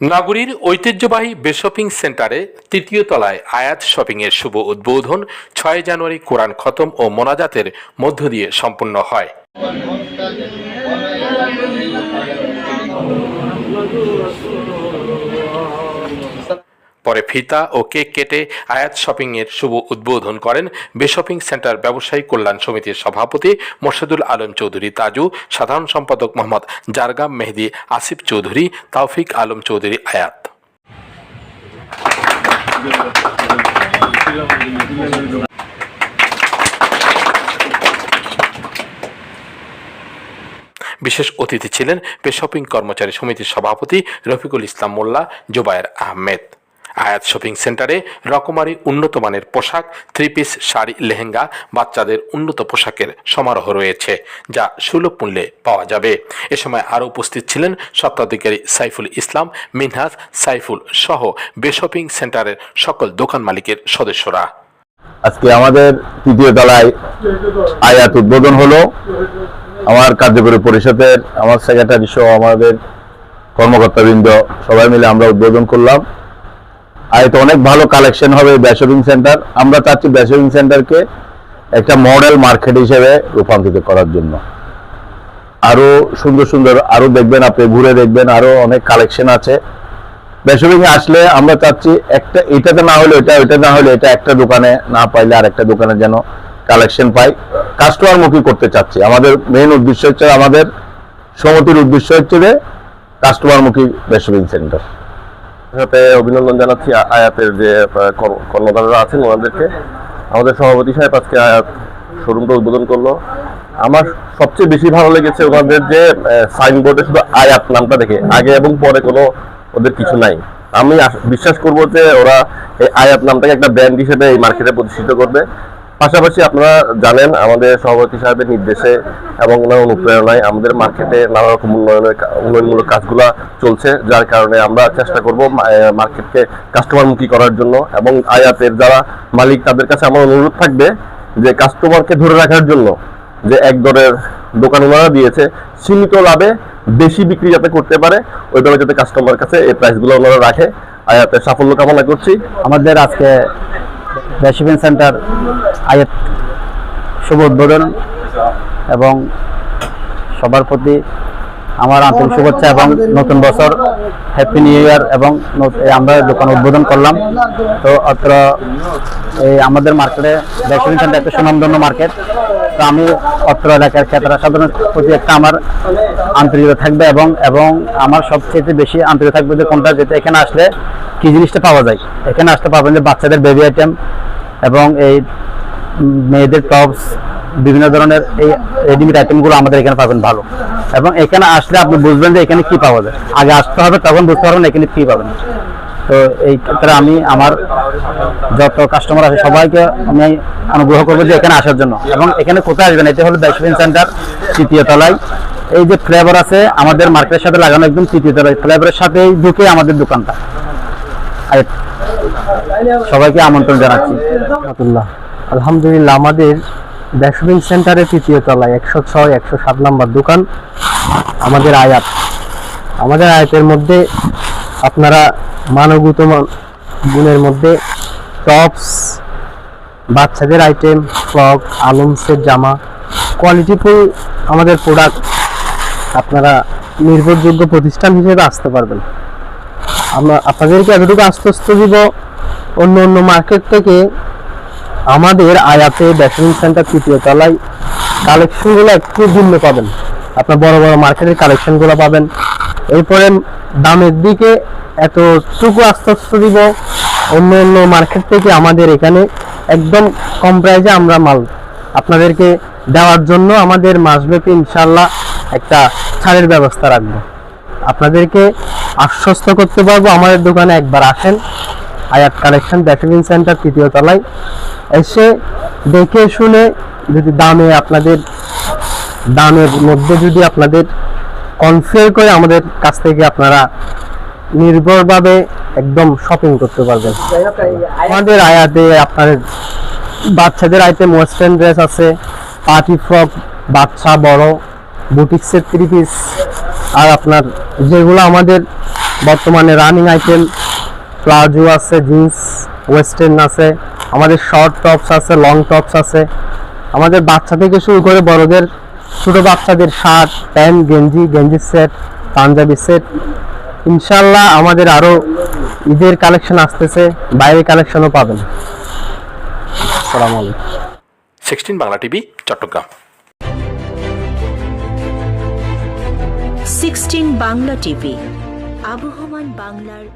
নগরীর ঐতিহ্যবাহী বেশপিং সেন্টারে তৃতীয় তলায় আয়াত শপিংয়ের শুভ উদ্বোধন, ছয় জানুয়ারি কোরআন খতম ও মোনাজাতের মধ্য দিয়ে সম্পন্ন হয়। পরে ফিতা ও কেক কেটে আয়াত শপিং এর শুভ উদ্বোধন করেন বেশপিং সেন্টার ব্যবসায়ী কল্যাণ সমিতির সভাপতি মোর্শেদুল আলম চৌধুরী তাজু, সাধারণ সম্পাদক মোহাম্মদ জারগাম মেহেদি আসিফ চৌধুরী তাওফিক আলম চৌধুরী আয়াত। বিশেষ অতিথি ছিলেন বেশপিং কর্মচারী সমিতির সভাপতি রফিকুল ইসলাম মোল্লা, জোবায়ের আহমেদ। আয়াত শপিং সেন্টারে রকমারি উন্নত মানের পোশাক থ্রি পিস শাড়ি, লেহেঙ্গা বাচ্চাদের উন্নত পোশাকের সমারোহ রয়েছে, যা সুলভ মূল্যে পাওয়া যাবে। এ সময় আরও উপস্থিত ছিলেন স্বত্বাধিকারী সাইফুল ইসলাম, মিনহাজ সাইফুল সহ বেশপিং সেন্টারের সকল দোকান মালিকের সদস্যরা। আজকে আমাদের তৃতীয় তলায় আয়াত উদ্বোধন হলো। আমার কার্যকরী পরিষদের, আমার সেক্রেটারি সহ আমাদের কর্মকর্তাবৃন্দ সবাই মিলে আমরা উদ্বোধন করলাম। আয়াতে অনেক ভালো কালেকশন হবে ব্যাশপিং সেন্টার আমরা চাচ্ছি ব্যাশপিং সেন্টারকে একটা মডেল মার্কেট হিসেবে রূপান্তরিত করার জন্য। আরও সুন্দর সুন্দর, আরও দেখবেন আপনি, ঘুরে দেখবেন, আরও অনেক কালেকশন আছে। বেসবিং আসলে আমরা চাচ্ছি একটা, এটাতে না হলে এটা ওইটা না হলে এটা একটা দোকানে না পাইলে আর একটা দোকানে যেন কালেকশন পাই। কাস্টমার মুখী করতে চাচ্ছি। আমাদের মেইন উদ্দেশ্য হচ্ছে, আমাদের সমতির উদ্দেশ্য হচ্ছে যে কাস্টমার মুখী বেসবিং সেন্টার সাথে অভিনন্দন জানাচ্ছি আয়াতের যে আহ, কর্ম- কর্মকর্তারা আছেন ওনাদেরকে। আমাদের সভাপতি সাহেব আজকে আয়াত শোরুমটা উদ্বোধন করল। আমার সবচেয়ে বেশি ভালো লেগেছে ওনাদের যে সাইনবোর্ডে শুধু আয়াত নামটা দেখে আগে এবং পরে কোনো ওদের কিছু নাই। আমি বিশ্বাস করব যে ওরা এই আয়াত নামটাকে একটা ব্র্যান্ড হিসেবে এই মার্কেটে প্রতিষ্ঠিত করবে। পাশাপাশি আপনারা জানেন, আমাদের সভাপতি সাহেবের নির্দেশে এবং ওনার অনুপ্রেরণায় আমাদের মার্কেটে নানা রকম উন্নয়নের উন্নয়নমূলক কাজগুলো চলছে, যার কারণে আমরা চেষ্টা করব মার্কেটকে কাস্টমারমুখী করার জন্য এবং আয়াতের যারা মালিক তাদের কাছে আমার অনুরোধ থাকবে যে কাস্টমারকে ধরে রাখার জন্য যে এক দরের দোকান ওনারা দিয়েছে, সীমিত লাভে বেশি বিক্রি যাতে করতে পারে ওইভাবে যাতে কাস্টমার কাছে এই প্রাইসগুলো ওনারা রাখে। আয়াতের সাফল্য কামনা করছি। আমাদের আজকে রেসিপেন সেন্টার আয়াত শুভ উদ্বোধন এবং সবার প্রতি আমার আন্তরিক শুভেচ্ছা এবং নতুন বছর হ্যাপি নিউ ইয়ার এবং আমরা দোকান উদ্বোধন করলাম। তো অত্র এই আমাদের মার্কেটে রেসিপেন সেন্টার একটা সুনামধন্য মার্কেট। তো আমি অত্র এলাকার ক্রেতারা সাধারণ প্রতি একটা আমার আন্তরিকতা থাকবে এবং এবং আমার সবচেয়ে বেশি আন্তরিক থাকবে যে কোনটা যেতে এখানে আসলে কী জিনিসটা পাওয়া যায়। এখানে আসতে পাবেন যে বাচ্চাদের বেবি আইটেম এবং এই মেয়েদের টপস বিভিন্ন ধরনের এই রেডিমেড আইটেমগুলো আমাদের এখানে পাবেন ভালো। এবং এখানে আসলে আপনি বুঝবেন যে এখানে কি পাওয়া যায়। আগে আসতে হবে, তখন বুঝতে পারবেন এখানে কি পাবেন। তো এই ক্ষেত্রে আমি আমার যত কাস্টমার আছে, সবাইকে আমি অনুগ্রহ করব যে এখানে আসার জন্য। এবং এখানে কোথায় আসবেন? এটা হলো ব্যাকশপিং সেন্টার তৃতীয় তলায়। এই যে ফ্লেভার আছে, আমাদের মার্কেটের সাথে লাগানো একদম তৃতীয় তলায়। ফ্লেভারের সাথেই ঢুকে আমাদের দোকানটা। সবাইকে আমন্ত্রণ জানাচ্ছি। আলহামদুলিল্লাহ, আমাদের ব্যাশপিং সেন্টারের তৃতীয় তলায়, একশো ছয়, একশো সাত নম্বর দোকান, আমাদের আয়াত। আমাদের আয়াতের মধ্যে আপনারা মানবগত মান- গুণের মধ্যে টপস, বাচ্চাদের আইটেম, ফ্রক আলমসের জামা, কোয়ালিটিফুল আমাদের প্রোডাক্ট আপনারা নির্ভরযোগ্য প্রতিষ্ঠান হিসেবে আসতে পারবেন। আমরা আপনাদেরকে এতটুকু আশ্বস্ত দিব, অন্য অন্য মার্কেট থেকে আমাদের আয়াতে ব্যাটারিং সেন্টার তৃতীয় তলায় কালেকশনগুলো একটু ভিন্ন পাবেন। আপনার বড় বড় মার্কেটের কালেকশনগুলো পাবেন। এরপরে দামের দিকে এতটুকু আস্তে দিব, অন্য অন্য মার্কেট থেকে আমাদের এখানে একদম কম প্রাইসে আমরা মাল আপনাদেরকে দেওয়ার জন্য আমাদের মাসব্যাপী ইনশাল্লাহ একটা ছাড়ের ব্যবস্থা রাখব। আপনাদেরকে আশ্বস্ত করতে পারব, আমাদের দোকানে একবার আসেন। আয়াত কালেকশন ব্যাটারিং সেন্টার তৃতীয় তলায় এসে দেখে শুনে যদি দামে আপনাদের দামের মধ্যে যদি আপনাদের কনফিয়ার করে আমাদের কাছ থেকে আপনারা নির্ভরভাবে একদম শপিং করতে পারবেন। আমাদের আয়াতে আপনার বাচ্চাদের আইটেম ওয়েস্টার্ন ড্রেস আছে পার্টি ফ্রক বাচ্চা বড় বুটিক্সের থ্রি পিস আর আপনার যেগুলো আমাদের বর্তমানে রানিং আইটেম প্লাজো আছে জিন্স ওয়েস্টার্ন আছে আমাদের শর্ট টপস আছে লং টপস আছে। আমাদের বাচ্চা থেকে শুরু করে বড়দের ছোট বাচ্চাদের শার্ট প্যান্ট গেঞ্জি গেঞ্জির সেট পাঞ্জাবি সেট ইনশাল্লাহ আমাদের আরও ঈদের কালেকশন আসতেছে বাইরের কালেকশনও পাবেন। আসসালামু আলাইকুম। Sixteen Bangla TV Chattogram. Sixteen Bangla TV আবহমান বাংলার